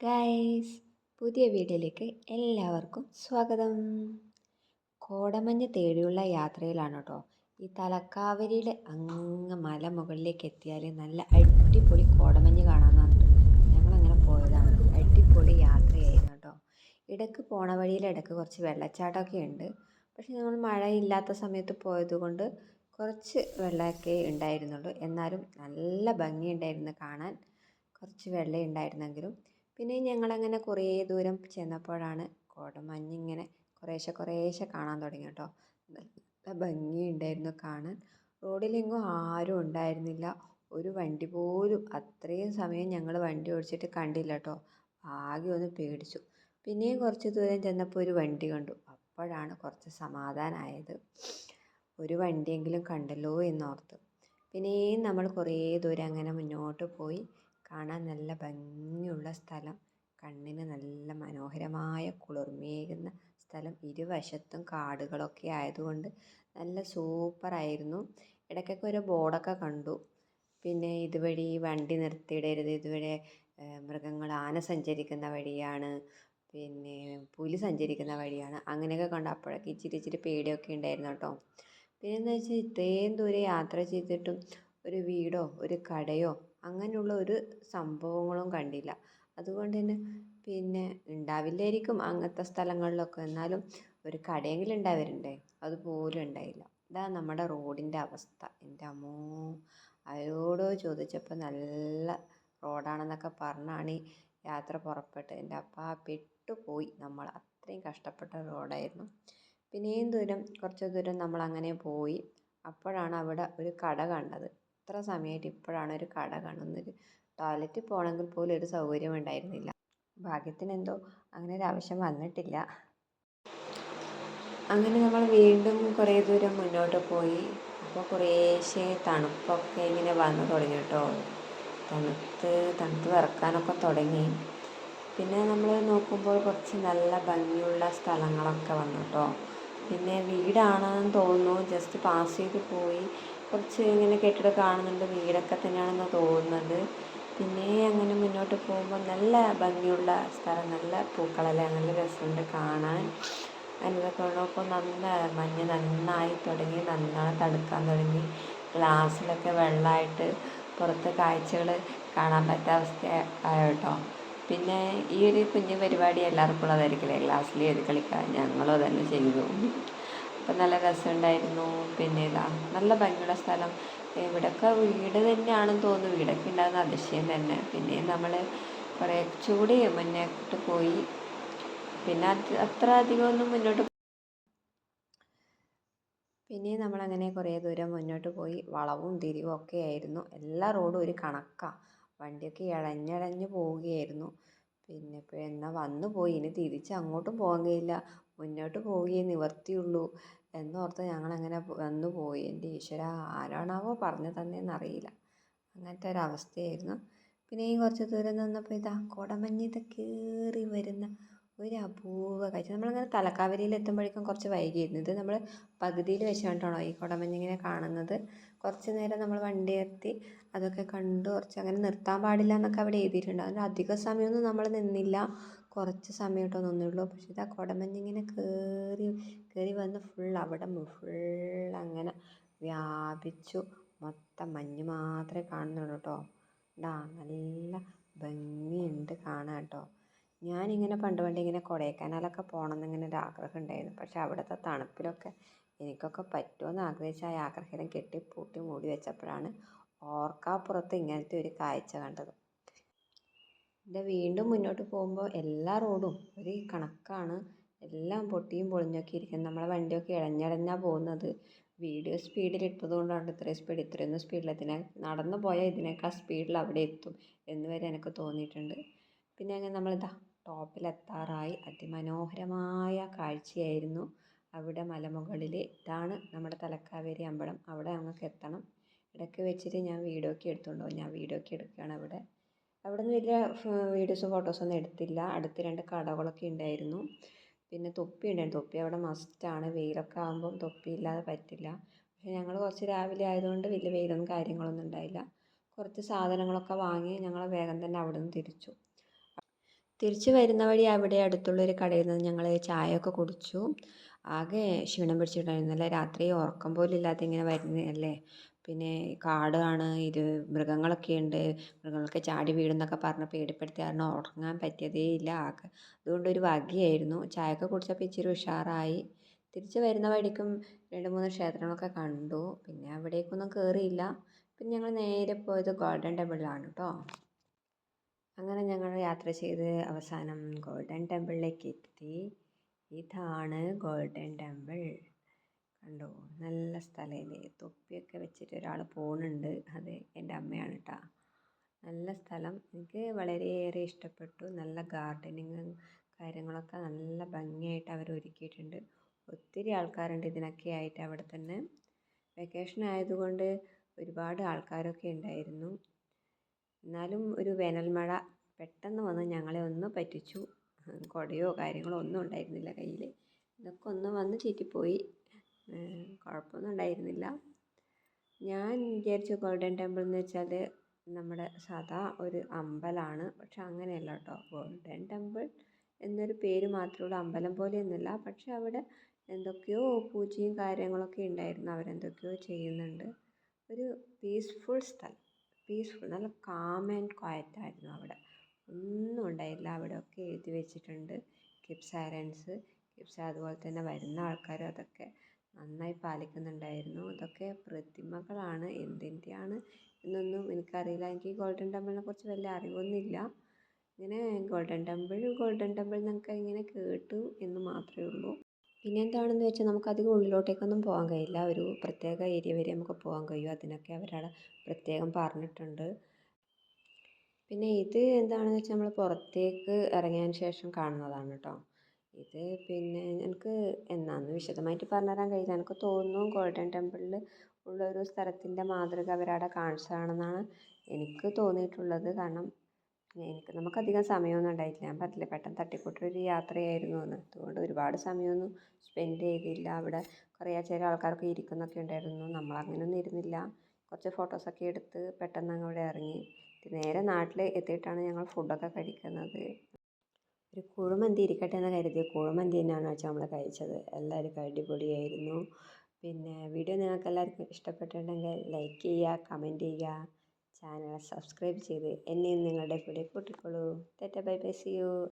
Guys പുതിയ വീഡിയോയിലേക്ക് എല്ലാവർക്കും സ്വാഗതം. കോടമഞ്ഞ് തേടിയുള്ള യാത്രയിലാണ് കേട്ടോ ഈ തലക്കാവരിയുടെ അങ്ങ് മല മുകളിലേക്ക് എത്തിയാൽ നല്ല അടിപൊളി കോടമഞ്ഞ് കാണാമെന്ന് പറഞ്ഞിട്ട് ഞങ്ങളങ്ങനെ പോയതാണ്. അടിപൊളി യാത്രയായിരുന്നു കേട്ടോ ഇടയ്ക്ക് പോണ വഴിയിൽ ഇടയ്ക്ക് കുറച്ച് വെള്ളച്ചാട്ടമൊക്കെ ഉണ്ട്. പക്ഷേ നമ്മൾ മഴയില്ലാത്ത സമയത്ത് പോയതുകൊണ്ട് കുറച്ച് വെള്ളമൊക്കെ ഉണ്ടായിരുന്നുള്ളൂ. എന്നാലും നല്ല ഭംഗിയുണ്ടായിരുന്നു കാണാൻ. കുറച്ച് വെള്ളം ഉണ്ടായിരുന്നെങ്കിലും പിന്നെ ഞങ്ങളങ്ങനെ കുറേ ദൂരം ചെന്നപ്പോഴാണ് കോടമഞ്ഞിങ്ങനെ കുറേശ്ശെ കുറേശ്ശെ കാണാൻ തുടങ്ങി കേട്ടോ. നല്ല ഭംഗിയുണ്ടായിരുന്നു കാണാൻ. റോഡിലെങ്ങും ആരും ഉണ്ടായിരുന്നില്ല. ഒരു വണ്ടി പോലും അത്രയും സമയം ഞങ്ങൾ വണ്ടി ഓടിച്ചിട്ട് കണ്ടില്ല കേട്ടോ. ആകെ ഒന്ന് പേടിച്ചു. പിന്നെയും കുറച്ച് ദൂരം ചെന്നപ്പോൾ ഒരു വണ്ടി കണ്ടു. അപ്പോഴാണ് കുറച്ച് സമാധാനമായത് ഒരു വണ്ടിയെങ്കിലും കണ്ടല്ലോ എന്നോർത്ത്. പിന്നെയും നമ്മൾ കുറേ ദൂരം അങ്ങനെ മുന്നോട്ട് പോയി. കാണാൻ നല്ല ഭംഗിയുള്ള സ്ഥലം കണ്ണിന് നല്ല മനോഹരമായ കുളിർമയേകുന്ന സ്ഥലം ഇരുവശത്തും കാടുകളൊക്കെ ആയതുകൊണ്ട് നല്ല സൂപ്പറായിരുന്നു. ഇടയ്ക്കൊക്കെ ഒരു ബോർഡൊക്കെ കണ്ടു. പിന്നെ ഇതുവഴി വണ്ടി നിർത്തിയിടരുത് ഇതുവഴി മൃഗങ്ങൾ ആന സഞ്ചരിക്കുന്ന വഴിയാണ് പിന്നെ പുലി സഞ്ചരിക്കുന്ന വഴിയാണ് അങ്ങനെയൊക്കെ കണ്ടു. അപ്പോഴൊക്കെ ഇച്ചിരി ഇച്ചിരി പേടിയൊക്കെ ഉണ്ടായിരുന്നു കേട്ടോ. പിന്നെയെന്ന് വെച്ചാൽ ഇത്രയും ദൂരെ യാത്ര ചെയ്തിട്ടും ഒരു വീടോ ഒരു കടയോ അങ്ങനെയുള്ള ഒരു സംഭവങ്ങളും കണ്ടില്ല. അതുകൊണ്ട് തന്നെ പിന്നെ ഉണ്ടാവില്ലായിരിക്കും അങ്ങനത്തെ സ്ഥലങ്ങളിലൊക്കെ. എന്നാലും ഒരു കടയെങ്കിലും ഉണ്ടാവരുണ്ടേ? അതുപോലും ഉണ്ടായില്ല. ഇതാ നമ്മുടെ റോഡിന്റെ അവസ്ഥ. എന്റെ അമ്മോ ആരോടോ ചോദിച്ചപ്പോൾ നല്ല റോഡാണെന്നൊക്കെ പറഞ്ഞാണ് യാത്ര പുറപ്പെട്ടത്. എന്റെ അപ്പ പെട്ടുപോയി. നമ്മൾ അത്രയും കഷ്ടപ്പെട്ട റോഡായിരുന്നു. പിന്നെയും ദൂരം കുറച്ച് ദൂരം നമ്മൾ അങ്ങനെ പോയി. അപ്പോഴാണ് അവിടെ ഒരു കട കണ്ടത്. ഇത്ര സമയമായിട്ട് ഇപ്പോഴാണ് ഒരു കട കാണുന്നത്. ടോയ്ലറ്റിൽ പോകണമെങ്കിൽ പോലും ഒരു സൗകര്യം ഉണ്ടായിരുന്നില്ല. ഭാഗ്യത്തിന് എന്തോ അങ്ങനെ ഒരു ആവശ്യം വന്നിട്ടില്ല. അങ്ങനെ നമ്മൾ വീണ്ടും കുറേ ദൂരം മുന്നോട്ട് പോയി. അപ്പോൾ കുറേശ്ശെ തണുപ്പൊക്കെ ഇങ്ങനെ വന്ന് തുടങ്ങി കേട്ടോ. തണുത്ത് തണുത്ത് വിറക്കാനൊക്കെ തുടങ്ങി. പിന്നെ നമ്മൾ നോക്കുമ്പോൾ കുറച്ച് നല്ല ഭംഗിയുള്ള സ്ഥലങ്ങളൊക്കെ വന്നു കേട്ടോ. പിന്നെ വീടാണെന്ന് തോന്നുന്നു. ജസ്റ്റ് പാസ് ചെയ്ത് പോയി. കുറച്ച് ഇങ്ങനെ കെട്ടിടം കാണുന്നുണ്ട് വീടൊക്കെ തന്നെയാണെന്ന് തോന്നുന്നത് പിന്നെ അങ്ങനെ മുന്നോട്ട് പോകുമ്പോൾ നല്ല ഭംഗിയുള്ള സ്ഥലം നല്ല പൂക്കളെല്ലാം നല്ല രസമുണ്ട് കാണാൻ. അതിനൊക്കെ ഉള്ളപ്പോൾ നല്ല മഞ്ഞ് നന്നായി തുടങ്ങി നന്നായി തണുക്കാൻ തുടങ്ങി. ഗ്ലാസ്സിലൊക്കെ വെള്ളമായിട്ട് പുറത്ത് കാഴ്ചകൾ കാണാൻ പറ്റാത്ത അവസ്ഥ ആയിട്ടോ പിന്നെ ഈ ഒരു കുഞ്ഞു പരിപാടി എല്ലാവർക്കും ഉള്ളതായിരിക്കില്ലേ? ഗ്ലാസ്സിൽ എഴുതി കളിക്കാൻ ഞങ്ങളും അതന്നെ ചെയ്തു. അപ്പം നല്ല രസമുണ്ടായിരുന്നു. പിന്നെ ഇതാ നല്ല ഭംഗിയുള്ള സ്ഥലം. ഇവിടെയൊക്കെ വീട് തന്നെയാണെന്ന് തോന്നുന്നു. വീടൊക്കെ ഉണ്ടാകുന്ന അതിശയം തന്നെ. പിന്നെ നമ്മൾ കുറേ ചൂടി മുന്നോട്ട് പോയി. പിന്നെ അത്ര അധികമൊന്നും മുന്നോട്ട് പിന്നെ നമ്മളങ്ങനെ കുറേ ദൂരം മുന്നോട്ട് പോയി. വളവും തിരിവും ഒക്കെ ആയിരുന്നു. എല്ലാ റോഡും ഒരു കണക്കാണ് വണ്ടിയൊക്കെ ഇഴഞ്ഞിഴഞ്ഞ് പോവുകയായിരുന്നു. പിന്നെ ഇപ്പോൾ എന്നാൽ വന്നു പോയി. ഇനി തിരിച്ച് അങ്ങോട്ടും പോകാൻ കഴിയില്ല. മുന്നോട്ട് പോവുകയേ നിവർത്തിയുള്ളൂ എന്നോർത്ത് ഞങ്ങളങ്ങനെ വന്നു പോയി. എന്റെ ഈശ്വര ആരാണാവോ പറഞ്ഞു തന്നെയെന്നറിയില്ല അങ്ങനത്തെ ഒരവസ്ഥയായിരുന്നു. പിന്നെയും കുറച്ച് ദൂരം നിന്നപ്പോൾ ഇതാ കോടമഞ്ഞ് ഇത് കയറി വരുന്ന ഒരു അപൂർവ കാഴ്ച. നമ്മളിങ്ങനെ തലക്കാവരിയിൽ എത്തുമ്പോഴേക്കും കുറച്ച് വൈകിയിരുന്നു. ഇത് നമ്മൾ പകുതിയിൽ വെച്ചാണോ ഈ കുടമഞ്ഞിങ്ങനെ കാണുന്നത്? കുറച്ച് നേരം നമ്മൾ വണ്ടി എത്തി അതൊക്കെ കണ്ടു കുറച്ച് അങ്ങനെ നിർത്താൻ പാടില്ല എന്നൊക്കെ അവിടെ എഴുതിയിട്ടുണ്ട്. അതിന് അധിക സമയമൊന്നും നമ്മൾ നിന്നില്ല. കുറച്ച് സമയമായിട്ട് നിന്നുള്ളൂ. പക്ഷേ ഇതാ കുടമഞ്ഞിങ്ങനെ കയറി കയറി വന്ന് ഫുൾ അവിടെ ഫുൾ അങ്ങനെ വ്യാപിച്ചു. മൊത്തം മഞ്ഞ് മാത്രമേ കാണുന്നുള്ളൂ കേട്ടോ ഇതാ നല്ല ഭംഗിയുണ്ട് കാണാൻ കേട്ടോ ഞാനിങ്ങനെ പണ്ട് പണ്ട് ഇങ്ങനെ കൊടൈക്കനാലൊക്കെ പോകണം എന്നിങ്ങനെ ഒരു ആഗ്രഹം ഉണ്ടായിരുന്നു. പക്ഷെ അവിടുത്തെ തണുപ്പിലൊക്കെ എനിക്കൊക്കെ പറ്റുമെന്ന് ആഗ്രഹിച്ച ആ ആഗ്രഹം കെട്ടി പൂട്ടി മൂടി വെച്ചപ്പോഴാണ് ഓർക്കാപ്പുറത്ത് ഇങ്ങനത്തെ ഒരു കാഴ്ച കണ്ടത്. ഇത് വീണ്ടും മുന്നോട്ട് പോകുമ്പോൾ എല്ലാ റോഡും ഒരു കണക്കാണ്. എല്ലാം പൊട്ടിയും പൊളിഞ്ഞൊക്കെ നമ്മുടെ നമ്മളെ വണ്ടിയൊക്കെ ഇഴഞ്ഞിഴഞ്ഞാണ് പോകുന്നത്. വീഡിയോ സ്പീഡിൽ ഇട്ടത് കൊണ്ടാണ് ഇത്രയും സ്പീഡ് ഇത്രയൊന്നും സ്പീഡിൽ ഇതിനെ നടന്നു പോയാൽ ഇതിനേക്കാൾ സ്പീഡിൽ അവിടെ എത്തും എന്ന് വരെ എനിക്ക് തോന്നിയിട്ടുണ്ട്. പിന്നെ അങ്ങനെ നമ്മളിതാ ടോപ്പിലെത്താറായി. അതിമനോഹരമായ കാഴ്ചയായിരുന്നു അവിടെ മലമുകളിൽ. ഇതാണ് നമ്മുടെ തലക്കാവേരി അമ്പലം. അവിടെ ഞങ്ങൾക്ക് എത്തണം. ഇടയ്ക്ക് വെച്ചിട്ട് ഞാൻ വീഡിയോ ഒക്കെ എടുത്തുകൊണ്ട് ഞാൻ വീഡിയോ ഒക്കെ എടുക്കുകയാണ് അവിടെ. അവിടെ നിന്ന് വലിയ വീഡിയോസും ഫോട്ടോസൊന്നും എടുത്തില്ല. അടുത്ത് രണ്ട് കടകളൊക്കെ ഉണ്ടായിരുന്നു. പിന്നെ തൊപ്പി ഉണ്ടായിരുന്നു. തൊപ്പി അവിടെ മസ്റ്റാണ് വെയിലൊക്കെ ആകുമ്പം തൊപ്പി ഇല്ലാതെ പറ്റില്ല. പക്ഷേ ഞങ്ങൾ കുറച്ച് രാവിലെ ആയതുകൊണ്ട് വലിയ വെയിലൊന്നും കാര്യങ്ങളൊന്നും ഉണ്ടായില്ല. കുറച്ച് സാധനങ്ങളൊക്കെ വാങ്ങി ഞങ്ങൾ വേഗം തന്നെ അവിടെ നിന്ന് തിരിച്ചു. തിരിച്ച് വരുന്ന വഴി അവിടെ അടുത്തുള്ള ഒരു കടയിൽ നിന്ന് ഞങ്ങൾ ചായയൊക്കെ കുടിച്ചു. ആകെ ക്ഷീണം പിടിച്ചിട്ടുണ്ടായിരുന്നല്ലേ രാത്രി ഉറക്കം പോലും ഇല്ലാതെ ഇങ്ങനെ വരുന്നതല്ലേ? പിന്നെ കാടാണ് ഇത് മൃഗങ്ങളൊക്കെ ഉണ്ട് മൃഗങ്ങളൊക്കെ ചാടി വീഴുന്നൊക്കെ പറഞ്ഞ് പേടിപ്പെടുത്തി കാരണം ഉറങ്ങാൻ പറ്റിയതേ ഇല്ല. ആകെ അതുകൊണ്ട് ഒരു വകയായിരുന്നു. ചായയൊക്കെ കുടിച്ചപ്പോൾ ഇച്ചിരി ഉഷാറായി. തിരിച്ച് വരുന്ന വഴിക്കും രണ്ട് മൂന്ന് ക്ഷേത്രങ്ങളൊക്കെ കണ്ടു. പിന്നെ അവിടേക്കൊന്നും കയറിയില്ല പിന്നെ ഞങ്ങൾ നേരെ പോയത് ഗോൾഡൻ ടെമ്പിളിലാണ് കേട്ടോ അങ്ങനെ ഞങ്ങൾ യാത്ര ചെയ്ത് അവസാനം ഗോൾഡൻ ടെമ്പിളിലേക്ക് എത്തി. ഇതാണ് ഗോൾഡൻ ടെമ്പിൾ. കണ്ടോ? നല്ല സ്ഥലമല്ലേ തൊപ്പിയൊക്കെ വെച്ചിട്ട് ഒരാൾ പോകുന്നുണ്ട് അത് എന്റെ അമ്മയാണ് കേട്ടോ നല്ല സ്ഥലം. എനിക്ക് വളരെയേറെ ഇഷ്ടപ്പെട്ടു. നല്ല ഗാർഡനിങ്ങും കാര്യങ്ങളൊക്കെ നല്ല ഭംഗിയായിട്ട് അവർ ഒരുക്കിയിട്ടുണ്ട്. ഒത്തിരി ആൾക്കാരുണ്ട് ഇതിനൊക്കെ ആയിട്ട് അവിടെ തന്നെ. വെക്കേഷൻ ആയതുകൊണ്ട് ഒരുപാട് ആൾക്കാരൊക്കെ ഉണ്ടായിരുന്നു. എന്നാലും ഒരു വേനൽ മഴ പെട്ടെന്ന് വന്ന് ഞങ്ങളെ ഒന്ന് പറ്റിച്ചു. കുടയോ കാര്യങ്ങളോ ഒന്നും ഉണ്ടായിരുന്നില്ല കയ്യിൽ ഇതൊക്കെ ഒന്ന് വന്ന് ചീറ്റിപ്പോയി. കുഴപ്പമൊന്നും ഉണ്ടായിരുന്നില്ല. ഞാൻ വിചാരിച്ചു ഗോൾഡൻ ടെമ്പിൾ എന്ന് വെച്ചാൽ നമ്മുടെ സാധാ ഒരു അമ്പലമാണ് പക്ഷെ അങ്ങനെയല്ല കേട്ടോ. ഗോൾഡൻ ടെമ്പിൾ എന്നൊരു പേര് മാത്രമുള്ള അമ്പലം പോലെയൊന്നുമല്ല പക്ഷെ അവിടെ എന്തൊക്കെയോ പൂജയും കാര്യങ്ങളൊക്കെ ഉണ്ടായിരുന്നു. അവരെന്തൊക്കെയോ ചെയ്യുന്നുണ്ട്. ഒരു പീസ്ഫുൾ സ്ഥലം. പീസ്ഫുൾ നല്ല കാം ആൻഡ് ക്വയറ്റ് ആയിരുന്നു അവിടെ. ഒന്നും ഉണ്ടായില്ല. അവിടെ ഒക്കെ എഴുതി വെച്ചിട്ടുണ്ട്. കീപ് ആരൻസ് കിപ്സ് അതുപോലെ തന്നെ വരുന്ന ആൾക്കാരും അതൊക്കെ നന്നായി പാലിക്കുന്നുണ്ടായിരുന്നു. ഇതൊക്കെ പ്രതിമകളാണ് എന്തിന്റെയാണ് എന്നൊന്നും എനിക്കറിയില്ല. എനിക്ക് ഗോൾഡൻ ടെമ്പിളിനെ കുറിച്ച് വലിയ അറിവൊന്നുമില്ല. ഇങ്ങനെ ഗോൾഡൻ ടെമ്പിൾ ഗോൾഡൻ ടെമ്പിൾ എന്നൊക്കെ ഇങ്ങനെ കേട്ടു എന്ന് മാത്രമേ ഉള്ളൂ. പിന്നെ എന്താണെന്ന് വെച്ചാൽ നമുക്ക് അധികം ഉള്ളിലോട്ടേക്കൊന്നും പോകാൻ കഴിയില്ല. ഒരു പ്രത്യേക ഏരിയ വരെ നമുക്ക് പോകാൻ കഴിയും. അതിനൊക്കെ അവരവിടെ പ്രത്യേകം പറഞ്ഞിട്ടുണ്ട്. പിന്നെ ഇത് എന്താണെന്ന് വെച്ചാൽ നമ്മൾ പുറത്തേക്ക് ഇറങ്ങിയതിന് ശേഷം കാണുന്നതാണ് കേട്ടോ. ഇത് പിന്നെ എനിക്ക് എന്നാന്ന് വിശദമായിട്ട് പറഞ്ഞു തരാൻ കഴിയില്ല. എനിക്ക് തോന്നുന്നു ഗോൾഡൻ ടെമ്പിളിൽ ഉള്ള ഒരു സ്ഥലത്തിന്റെ മാതൃക അവരവിടെ കാണിച്ചതാണെന്നാണ് എനിക്ക് തോന്നിയിട്ടുള്ളത്. കാരണം എനിക്ക് നമുക്കധികം സമയമൊന്നും ഉണ്ടായിട്ടില്ല. ഞാൻ പറഞ്ഞില്ലേ പെട്ടെന്ന് തട്ടിക്കൂട്ടൊരു യാത്രയായിരുന്നു എന്ന്. അതുകൊണ്ട് ഒരുപാട് സമയമൊന്നും സ്പെൻഡ് ചെയ്തില്ല. അവിടെ കുറേ ചില ആൾക്കാർക്ക് ഇരിക്കുന്നൊക്കെ ഉണ്ടായിരുന്നു. നമ്മൾ അങ്ങനെയൊന്നും ഇരുന്നില്ല. കുറച്ച് ഫോട്ടോസൊക്കെ എടുത്ത് പെട്ടെന്ന് അങ്ങ് അവിടെ ഇറങ്ങി. നേരെ നാട്ടിൽ എത്തിയിട്ടാണ് ഞങ്ങൾ ഫുഡൊക്കെ കഴിക്കുന്നത്. ഒരു കുഴിമന്തി ഇരിക്കട്ടെ എന്ന് കരുതി കുഴിമന്തി തന്നെയാണ് വെച്ചാൽ നമ്മൾ കഴിച്ചത്. എല്ലാവർക്കും അടിപൊളിയായിരുന്നു. പിന്നെ വീഡിയോ നിങ്ങൾക്ക് എല്ലാവർക്കും ഇഷ്ടപ്പെട്ടിട്ടുണ്ടെങ്കിൽ ലൈക്ക് ചെയ്യുക കമന്റ് ചെയ്യുക ചാനൽ സബ്സ്ക്രൈബ് ചെയ്ത് എന്നെയും നിങ്ങളുടെ കൂടെ കൂട്ടിക്കോളൂ tata bye bye see you